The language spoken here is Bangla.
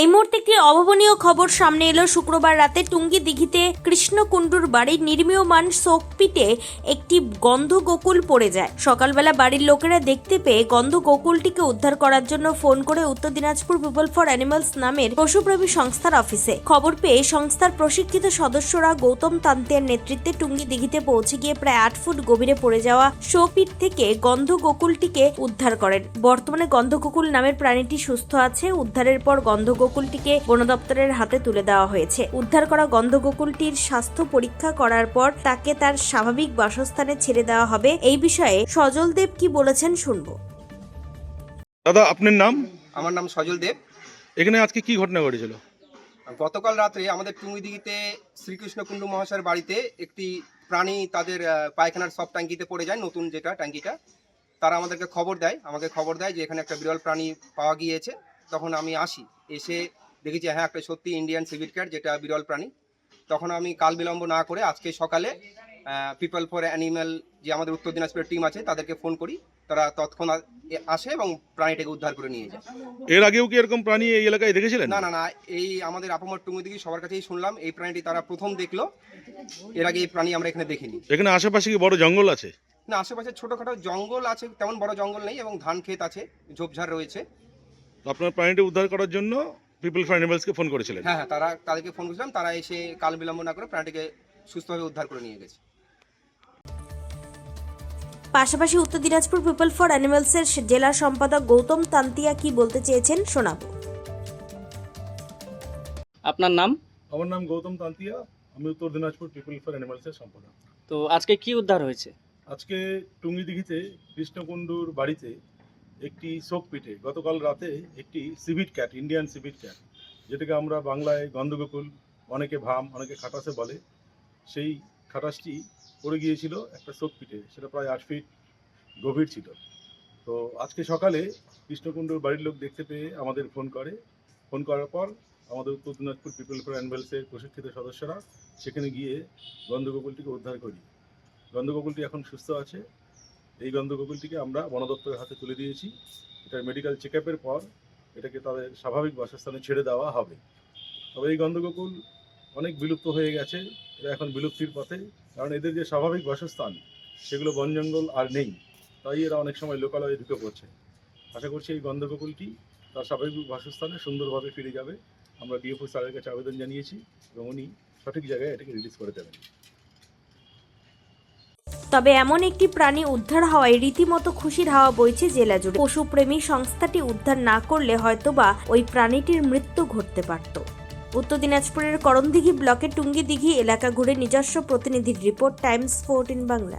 এই মুহূর্তে একটি অভাবনীয় খবর সামনে এলো। শুক্রবার রাতে টুঙ্গি দিঘিতে কৃষ্ণকুণ্ডুর বাড়ির নির্মীয়মান শোকপিটে একটি গন্ধ গোকুল পড়ে যায়। সকালবেলা বাড়ির লোকেরা দেখতে পেয়ে গন্ধ গোকুলটিকে উদ্ধার করার জন্য ফোন করে উত্তর দিনাজপুর পিপল ফর অ্যানিমালস নামের পশুপ্রেমী সংস্থার অফিসে। খবর পেয়ে সংস্থার প্রশিক্ষিত সদস্যরা গৌতম তান্তের নেতৃত্বে টুঙ্গি দিঘিতে পৌঁছে গিয়ে প্রায় আট ফুট গভীরে পড়ে যাওয়া শোপিট থেকে গন্ধ গোকুলটিকে উদ্ধার করেন। বর্তমানে গন্ধ গোকুল নামের প্রাণীটি সুস্থ আছে। উদ্ধারের পর গন্ধ গোকুলটিকে বন দপ্তরের হাতে তুলে দেওয়া হয়েছে। উদ্ধার করা গন্ধ গোকুলটির স্বাস্থ্য পরীক্ষা করার পর তাকে তার স্বাভাবিক বাসস্থানে ছেড়ে দেওয়া হবে। এই বিষয়ে সজল দেব কি বলেছেন শুনব। দাদা আপনার নাম? আমার নাম সজল দেব। এখানে আজকে কি ঘটনা ঘটেছিল? গতকাল রাত্রে আমাদের টুঙ্গিদিঘিতে শ্রীকৃষ্ণ কুণ্ডু মহাশয়ের বাড়িতে একটি প্রাণী তাদের পায়খানার সব ট্যাঙ্কিতে পড়ে যায় নতুন যেটা ট্যাঙ্কিটা। তারা আমাদেরকে খবর দেয়। আমাকে খবর দেয় যে এখানে একটা বিরল প্রাণী পাওয়া গিয়েছে। তখন আমি আসি এসে দেখেছি হ্যাঁ একটা সত্যি ইন্ডিয়ান সিভিল ক্যাট যেটা বিরল প্রাণী। তখন আমি কাল বিলম্ব না করে আজকে সকালে পিপল ফর অ্যানিম্যাল যে আমাদের উত্তর দিনাজপুরের টিম আছে তাদেরকে ফোন করি। তারা তৎক্ষণাৎ আসে এবং প্রাণীটাকে উদ্ধার করে নিয়ে যায়। এর আগেও কি এরকম প্রাণী এই এলাকায় দেখেছিলেন? না না না এই আমাদের আপামর টুঙ্গি দিকে সবার কাছেই শুনলাম। এই প্রাণীটি তারা প্রথম দেখল। এর আগে এই প্রাণী আমরা এখানে দেখিনি। এখানে আশেপাশে কি বড় জঙ্গল আছে? না আশেপাশে ছোটখাটো জঙ্গল আছে তেমন বড় জঙ্গল নেই এবং ধান ক্ষেত আছে ঝোপঝাড় রয়েছে। আপনার প্রাণীটি উদ্ধার করার জন্য পিপল ফর অ্যানিমালসকে ফোন করেছিলেন। হ্যাঁ হ্যাঁ তারা তাদেরকে ফোন করেছিলাম তারা এসে কাল বিলম্ব না করে প্রাণীটিকে সুস্থভাবে উদ্ধার করে নিয়ে গেছে। পাশাপাশি উত্তর দিনাজপুর পিপল ফর অ্যানিমালসের জেলা সম্পাদক গৌতম তান্তিয়া কি বলতে চেয়েছেন শোনাবো। আপনার নাম? আমার নাম গৌতম তান্তিয়া আমি উত্তর দিনাজপুর পিপল ফর অ্যানিমালসের সম্পাদক। তো আজকে কি উদ্ধার হয়েছে? আজকে টুঙ্গিদিঘিতে কৃষ্ণকুণ্ডুর বাড়িতে একটি শোক পিঠে গতকাল রাতে একটি civet cat Indian civet cat যেটাকে আমরা বাংলায় গন্ধগোকুল, অনেকে ভাম, অনেকে খাটাসে বলে, সেই খাটাসটি পড়ে গিয়েছিল একটা শোক পিঠে সেটা প্রায় আট ফিট গভীর ছিল। তো আজকে সকালে কৃষ্ণকুণ্ডুর বাড়ির লোক দেখতে পেয়ে আমাদের ফোন করে। ফোন করার পর আমাদের উত্তর দিনাজপুর পিপল ফর অ্যানিমালসের প্রশিক্ষিত সদস্যরা সেখানে গিয়ে গন্ধগোকুলটিকে উদ্ধার করি। গন্ধগোকুলটি এখন সুস্থ আছে। এই গন্ধগোকুলটিকে আমরা বন দপ্তরের হাতে তুলে দিয়েছি। এটার মেডিকেল চেক পর এটাকে তাদের স্বাভাবিক বাসস্থানে ছেড়ে দেওয়া হবে। তবে এই গন্ধগোকুল অনেক বিলুপ্ত হয়ে গেছে। এরা এখন বিলুপ্তির পথে। কারণ এদের যে স্বাভাবিক বাসস্থান, সেগুলো বন, জঙ্গল আর নেই। তাই এরা অনেক সময় লোকালয়ে ঢুকে পড়ছে। আশা করছি এই গন্ধগোকুলটি তার স্বাভাবিক বাসস্থানে সুন্দরভাবে ফিরে যাবে। আমরা ডিএফও স্যারের কাছে আবেদন জানিয়েছি এবং উনি সঠিক জায়গায় এটাকে রিলিজ করে দেবেন। তবে এমন একটি প্রাণী উদ্ধার হওয়ায় রীতিমতো খুশির হাওয়া বইছে জেলা জুড়ে। পশুপ্রেমী সংস্থাটি উদ্ধার না করলে হয়তোবা ওই প্রাণীটির মৃত্যু ঘটতে পারত। উত্তর দিনাজপুরের করণদিঘি ব্লকের টুঙ্গিদিঘি এলাকা ঘুরে নিজস্ব প্রতিনিধির রিপোর্ট, টাইমস ফোরটিন বাংলা।